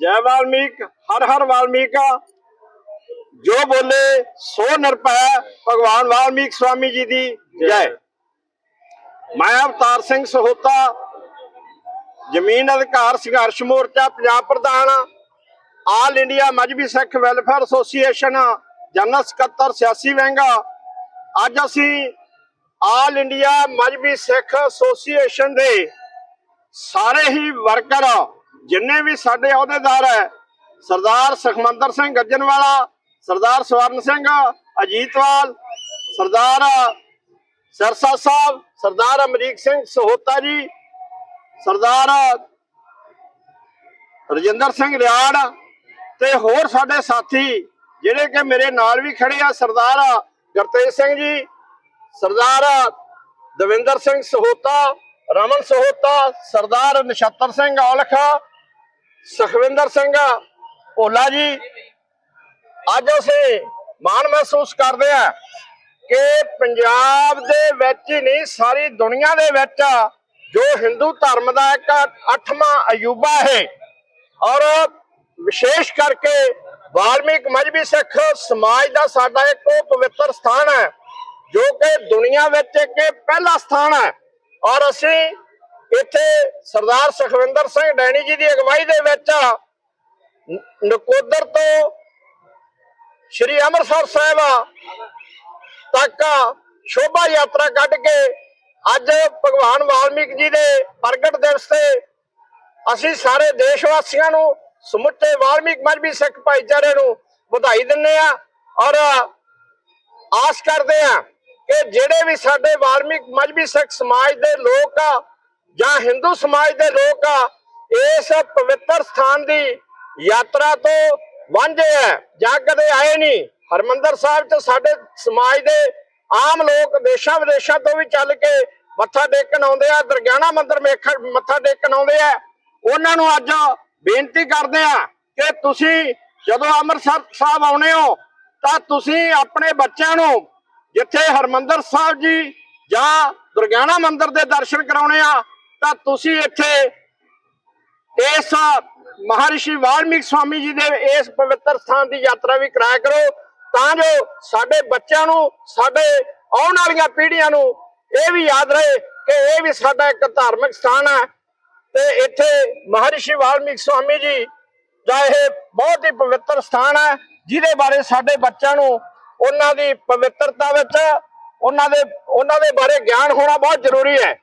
ਜੈ ਵਾਲਮੀਕ ਹਰ ਹਰ ਵਾਲਮੀਕ। ਜੋ ਬੋਲੇ ਸੋ ਨਿਰਭੈ। ਭਗਵਾਨ ਵਾਲਮੀਕ ਸਵਾਮੀ ਜੀ ਦੀ ਜੈ। ਮੈਂ ਅਵਤਾਰ ਸਿੰਘ ਸਹੋਤਾ ਜ਼ਮੀਨ ਅਧਿਕਾਰ ਸੰਘਰਸ਼ ਮੋਰਚਾ ਪੰਜਾਬ ਪ੍ਰਧਾਨ all India Mazhabi Sikh welfare association general ਸਕੱਤਰ ਸਿਆਸੀ ਵਹਿੰਗਾ ਅੱਜ ਅਸੀਂ all India Mazhabi Sikh association ਦੇ ਸਾਰੇ ਹੀ ਵਰਕਰ ਜਿੰਨੇ ਵੀ ਸਾਡੇ ਅਹੁਦੇਦਾਰ ਹੈ, ਸਰਦਾਰ ਸੁਖਮੰਦਰ ਸਿੰਘ ਗੱਜਨਵਾਲਾ, ਸਰਦਾਰ ਸਵਰਨ ਸਿੰਘ ਅਜੀਤਵਾਲ, ਸਰਦਾਰ ਸਰਸਾ ਸਾਹਿਬ, ਸਰਦਾਰ ਅਮਰੀਕ ਸਿੰਘ ਸਹੋਤਾ ਜੀ, ਸਰਦਾਰ ਰਜਿੰਦਰ ਸਿੰਘ ਰਿਆੜ ਤੇ ਹੋਰ ਸਾਡੇ ਸਾਥੀ ਜਿਹੜੇ ਕਿ ਮੇਰੇ ਨਾਲ ਵੀ ਖੜੇ ਆ, ਸਰਦਾਰ ਗੁਰਤੇਜ ਸਿੰਘ ਜੀ, ਸਰਦਾਰ ਦਵਿੰਦਰ ਸਿੰਘ ਸਹੋਤਾ, ਰਮਨ ਸਹੋਤਾ, ਸਰਦਾਰ ਨਛੱਤਰ ਸਿੰਘ ਔਲਖਾ ਸੁਖਵਿੰਦਰ ਸਿੰਘ ਭੋਲਾ ਜੀ, ਅੱਜ ਅਸੀਂ ਮਾਣ ਮਹਿਸੂਸ ਕਰਦੇ ਆ ਕਿ ਪੰਜਾਬ ਦੇ ਵਿੱਚ ਹੀ ਨਹੀਂ, ਸਾਰੀ ਦੁਨੀਆ ਦੇ ਵਿੱਚ ਜੋ ਹਿੰਦੂ ਧਰਮ ਦਾ ਇੱਕ ਅੱਠਵਾਂ ਅਯੂਬਾ ਹੈ ਔਰ ਵਿਸ਼ੇਸ਼ ਕਰਕੇ ਵਾਲਮੀਕ ਮਜਬੀ ਸਿੱਖ ਸਮਾਜ ਦਾ ਸਾਡਾ ਇੱਕ ਉਹ ਪਵਿੱਤਰ ਸਥਾਨ ਹੈ ਜੋ ਕਿ ਦੁਨੀਆ ਵਿੱਚ ਇੱਕ ਪਹਿਲਾ ਸਥਾਨ ਹੈ ਔਰ ਅਸੀਂ ਇੱਥੇ ਸਰਦਾਰ ਸੁਖਵਿੰਦਰ ਸਿੰਘ ਡੈਣੀ ਜੀ ਦੀ ਅਗਵਾਈ ਦੇ ਵਿੱਚ ਨਕੋਦਰ ਤੋਂ ਸ਼੍ਰੀ ਅੰਮ੍ਰਿਤਸਰ ਸਾਹਿਬ ਤੱਕ ਸ਼ੋਭਾ ਯਾਤਰਾ ਕੱਢ ਕੇ ਅੱਜ ਭਗਵਾਨ ਵਾਲਮੀਕ ਜੀ ਦੇ ਪ੍ਰਗਟ ਦਿਵਸ ਤੇ ਅਸੀਂ ਸਾਰੇ ਦੇਸ਼ ਵਾਸੀਆਂ ਨੂੰ, ਸਮੁੱਚੇ ਵਾਲਮੀਕ ਮਜਬੀ ਸਿੱਖ ਭਾਈਚਾਰੇ ਨੂੰ ਵਧਾਈ ਦਿੰਨੇ ਆ ਔਰ ਆਸ ਕਰਦੇ ਆ ਕਿ ਜਿਹੜੇ ਵੀ ਸਾਡੇ ਵਾਲਮੀਕ ਮਜਬੀ ਸਿੱਖ ਸਮਾਜ ਦੇ ਲੋਕ ਆ ਜਾਂ ਹਿੰਦੂ ਸਮਾਜ ਦੇ ਲੋਕ ਆ ਇਸ ਪਵਿੱਤਰ ਸਥਾਨ ਦੀ ਯਾਤਰਾ ਤੋਂ ਵਾਂਝੇ ਆ, ਜਾਂ ਕਦੇ ਆਏ ਨਹੀਂ। ਹਰਮੰਦਰ ਸਾਹਿਬ ਚ ਸਾਡੇ ਸਮਾਜ ਦੇ ਆਮ ਲੋਕ ਦੇਸ਼ਾਂ ਵਿਦੇਸ਼ਾਂ ਤੋਂ ਵੀ ਚੱਲ ਕੇ ਮੱਥਾ ਟੇਕਣ ਆਉਂਦੇ ਆ, ਦਰਗਿਆਣਾ ਮੰਦਿਰ ਮੱਥਾ ਟੇਕਣ ਆਉਂਦੇ ਆ। ਉਹਨਾਂ ਨੂੰ ਅੱਜ ਬੇਨਤੀ ਕਰਦੇ ਆ ਕਿ ਤੁਸੀਂ ਜਦੋਂ ਅੰਮ੍ਰਿਤਸਰ ਸਾਹਿਬ ਆਉਣੇ ਹੋ, ਤਾਂ ਤੁਸੀਂ ਆਪਣੇ ਬੱਚਿਆਂ ਨੂੰ ਜਿੱਥੇ ਹਰਮੰਦਰ ਸਾਹਿਬ ਜੀ ਜਾਂ ਦੁਰਗਿਆਣਾ ਮੰਦਿਰ ਦੇ ਦਰਸ਼ਨ ਕਰਾਉਣੇ ਆ ਤਾਂ ਤੁਸੀਂ ਇੱਥੇ ਇਸ ਮਹਾਰਿਸ਼ੀ ਵਾਲਮੀਕ ਸਵਾਮੀ ਜੀ ਦੇ ਇਸ ਪਵਿੱਤਰ ਸਥਾਨ ਦੀ ਯਾਤਰਾ ਵੀ ਕਰਾਇਆ ਕਰੋ, ਤਾਂ ਜੋ ਸਾਡੇ ਬੱਚਿਆਂ ਨੂੰ, ਸਾਡੇ ਆਉਣ ਵਾਲੀਆਂ ਪੀੜ੍ਹੀਆਂ ਨੂੰ ਇਹ ਵੀ ਯਾਦ ਰਹੇ ਕਿ ਇਹ ਵੀ ਸਾਡਾ ਇੱਕ ਧਾਰਮਿਕ ਸਥਾਨ ਹੈ ਤੇ ਇੱਥੇ ਮਹਾਰਿਸ਼ੀ ਵਾਲਮੀਕ ਸਵਾਮੀ ਜੀ ਦਾ ਇਹ ਬਹੁਤ ਹੀ ਪਵਿੱਤਰ ਸਥਾਨ ਹੈ, ਜਿਹਦੇ ਬਾਰੇ ਸਾਡੇ ਬੱਚਿਆਂ ਨੂੰ ਉਹਨਾਂ ਦੀ ਪਵਿੱਤਰਤਾ ਵਿੱਚ, ਉਹਨਾਂ ਦੇ ਉਹਨਾਂ ਦੇ ਬਾਰੇ ਗਿਆਨ ਹੋਣਾ ਬਹੁਤ ਜ਼ਰੂਰੀ ਹੈ।